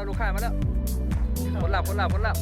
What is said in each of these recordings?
แล้วลูกค้ามาแล้วคนหลับคนหลับคนหลับ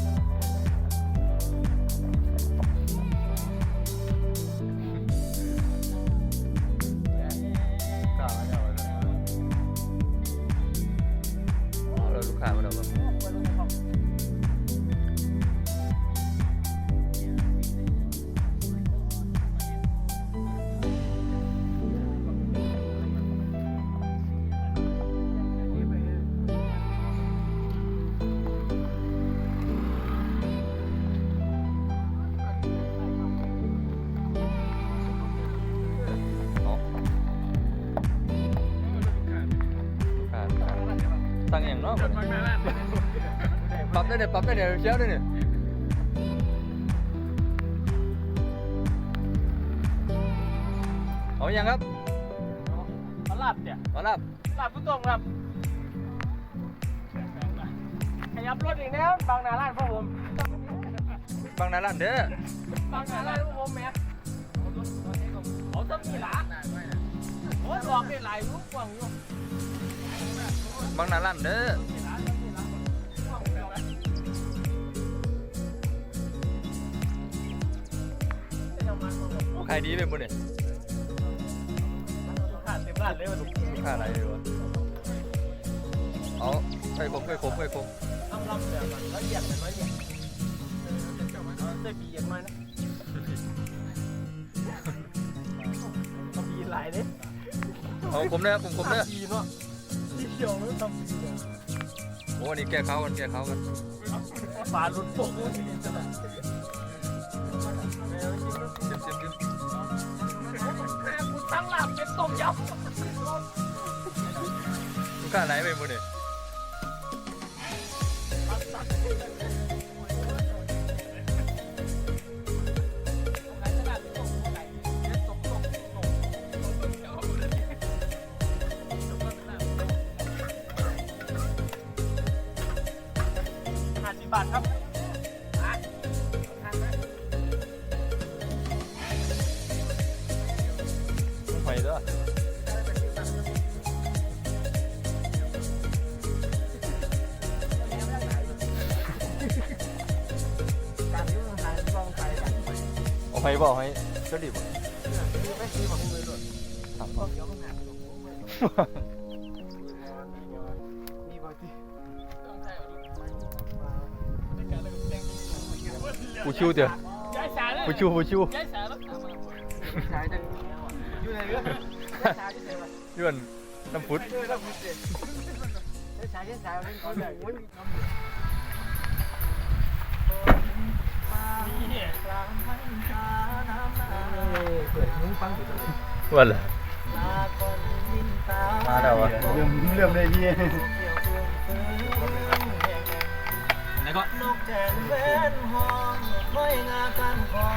นาะปรับได้เนี่ยปรับได้เนี่ยเชียวได้เนี่ยเอาอย่างครับเขาหลับเนี่ยเอาลับหลับผู้ตรงครับขยับรถอีกแล้วบางนาลาดพวกผมบางนาลันเด้อบางนาลาดพวกผมแม่เขาต้องมีหลานโอ้ยบอกได้หลายลูกกว่างอยู่ บางนาลันเด้อมีหลานต้องมีหลานกว่างอยู่นะเป็นน้ำมันของผมขายดีเป็นบุญเนี่ยขาดเต็มร้านเลยวันนี้ลูกค้าอะไรดีวะเอาไปครบไปครบไปครบทำลำแบบมันแล้วเหยียบมันไหมเนี่ยเส้นบีเหยียบมานะทำบีหลายเด้เอาผมเด้อผมผมเด้อทำบีเนาะที่ เชียวแล้วทำบีเนี่ยโอ้นี่แก้เขากันแก้เขากันปลาหลุดโป่งเลยจะได้เจ็บเจ็บเจ็บตั้งหลับเป็นต้มยำลูกค้าไหนไปหมดเนี่ยาสิบบาทครับไปเด้อการที่มันหายกองไทยกันเอาไปบอกให้เจ้าดิบคือไม่ซื้อมาคุ้มเลยด้ว ผู้ชิวเดี๋ยวย้ายสารเลยผู้ชิ แล้วสายจะอยู่ในเรื่องสายที่ไหนวะยื่นน้ำฟุตด้วยแล้วคุณเจ็บย้ายสายย้ายสายเป็นคนแบบวุ้นนี่กลางพันษาน้ำนาเปิดมุ้งฟังอยู่ตรงนี้วันละตาคนดินตามาแล้ววะเริ่มเริ่มได้พี่ไหนก็นกแจ่มเว้นห้องห้อยงากันขอ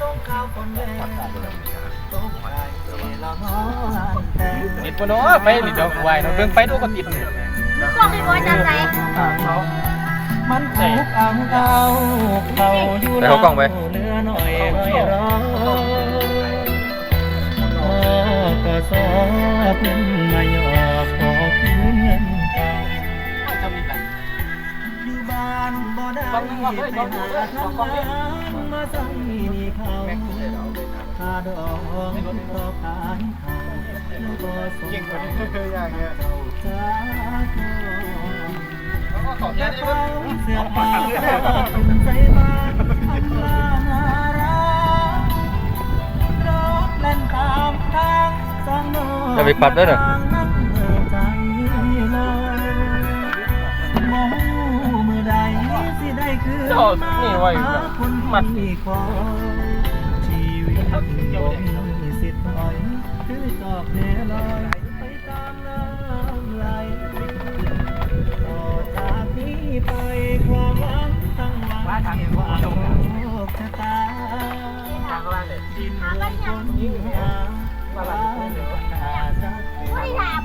ต้องข้าวคนแดงตกใจละน้อนแต่ติดปะเนาะไปนี่เดี๋ยวไหวเนาะเบิ่งไปดูก็ติดนี่บอกให้บอยจัดใจเขามันถูกอังเอาเขาอยู่ไปเขากล้องไปเนื้อหน่อยไม่รอพ่อก็สอบเงินมาหยอกขอ บ่ได้ฟังนึงว่าเฮ้ ได้คืนมาหาคนที่คอยชีวิตบ่มีสิทธิ์ถอยคือจอกเนลอยไปตามน้ำไหลต่อจากนี้ไปความหวังตั้งหวังว่าโชคชะตาดินรนคนหาว่านาสักไม่ถาม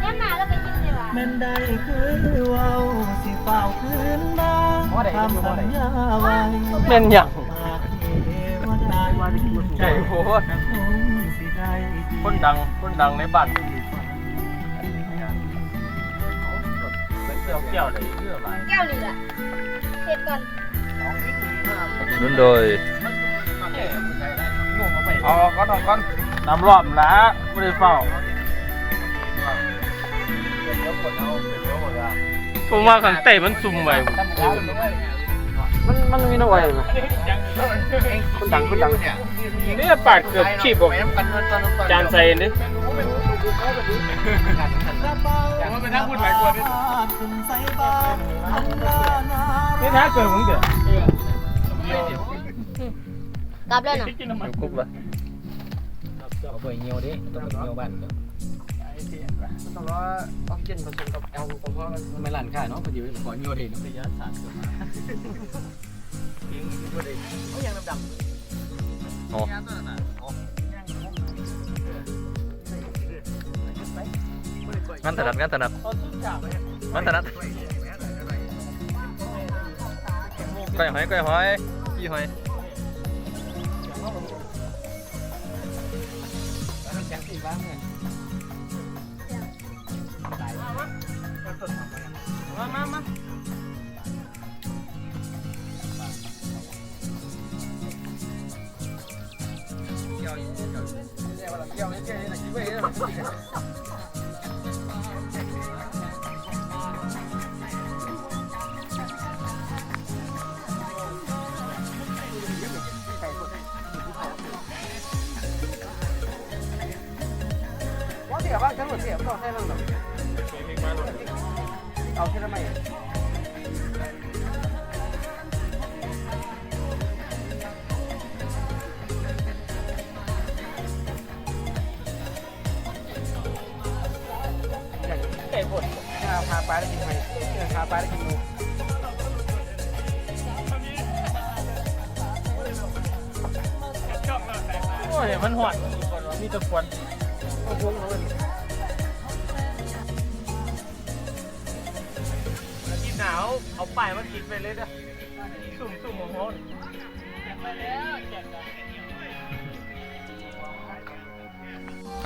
แย่มาแล้วไปกินดีกว่าแม่นได้คือว้าสิเฝ้าคืนมาคำสัญญาไว้ แม่นหยังหากเทวดาใช่โหคงสิได้ดีคนดังคนดังในบ้านคเกี่ยวเกี่ยวเลยเรื่องอะไรแก้วนี่แหละเผ็ดก่อนสนับสนุนโดยเอาก้อนก้อนน้ำรอบแล้วไม่ได้เฝ้า ผมว่าขังเตะมันซุ่มไว้มันมันมีน้ำไว้ไหมคุณดังคุณดังนี่ปาดเกือบชีบบอกจานใส่นี่ว่าเป็นทางพูดหลายคนนี่นี่ถ้าเกิดมึงเดือดกลับแล้วนะอยู่คุกละเอาไปเงียวดิต้องไปเงียวบ้านต้องว่าออกซิเจนผสมกับแอลกอฮอล์มัน ไม่หลั่นค่าเนาะพอดีขอเงียวดิน้ำพยาศาสตร์โอ้งั้นถนัดงั้นถนัดงั้นถนัดก้อยหอยก้อยหอยยี่หอยยังอีบ้างเลย มามามา ว่าเสียบ้างฉันหมดเสียต่อแค่นั้นหรอ เอาแค่นั้นไมไก่บดพาปลาได้กินไหมพาปลาได้กินหมูโอ้ยมันหวานมีตะควันเอาพวงเอาเลยกินหาวเอาป้ายมาติดไปเลยนะสุ่มสุ่มของโหน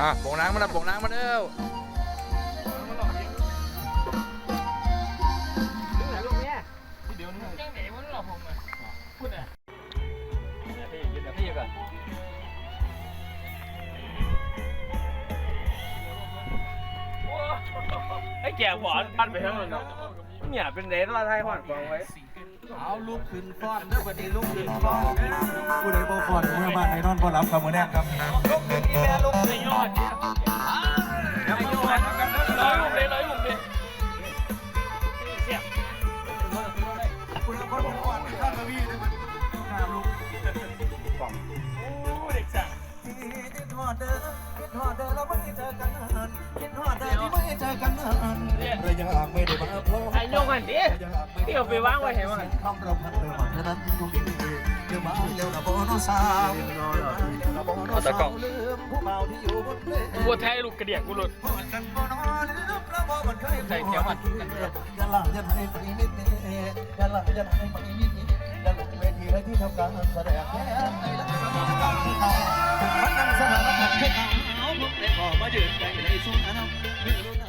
อะโป่งน้ำมันนะโป่งน้ำมันเอ้วเดี๋ยวนึงแจ้งไหนมันหลอกผมอะพูดอะยืนกับพี่ก่อนไอ้แก่หัวปั้นไปทั้งหมดเนาะ เนี่ยเป็นเดนลาไทยหอดกองไว้เอาลูกขึ้นฟ้อนเด้อวันนี้ลูกขึ้นฟ้อนผู้ใดบ่ฟ้อนเมื่อบ้านไหนนอนบ่หลับกับมื้อแรกครับลูกขึ้นอีแม่ลูกขึ้นยอดเนี่ยร้อยหมุนเลยร้อยหมุนเลยผู้ใดบ่ฟ้อนข้างกะวี่เด้อมันหน้าลูกโอ้เด็กสั่งคิดฮอดเด้อคิดฮอดเด้อเราไม่ได้เจอกันนานคิดฮอด เด้อที่ไม่ได้เจอกันนานเรายังอ่างไม่ได้มาพบไอ้โยงกันดิเดี๋ยวไปวางไว้ให้มันคำรำพันเดิมเท่านั้นคงดีเดี๋ยวมาเร็วนะบ่น้องสาวลืมผู้เมาที่อยู่บนเวบัวไทยลูกกระเดียกกูหลุดพอกันบ่นอนลืมแล้วบ่มันเคยใส่เขียวมันยันหลังยันให้ไปนิดนี้ยันหลังยันให้ไปนิดนี้ยันหลังเวทีและที่ทำการแสดงแค่ในลักษณะการมันนั่งสถานะแค่เขาผมได้ขอมายืนใจในสุ่มน้ำ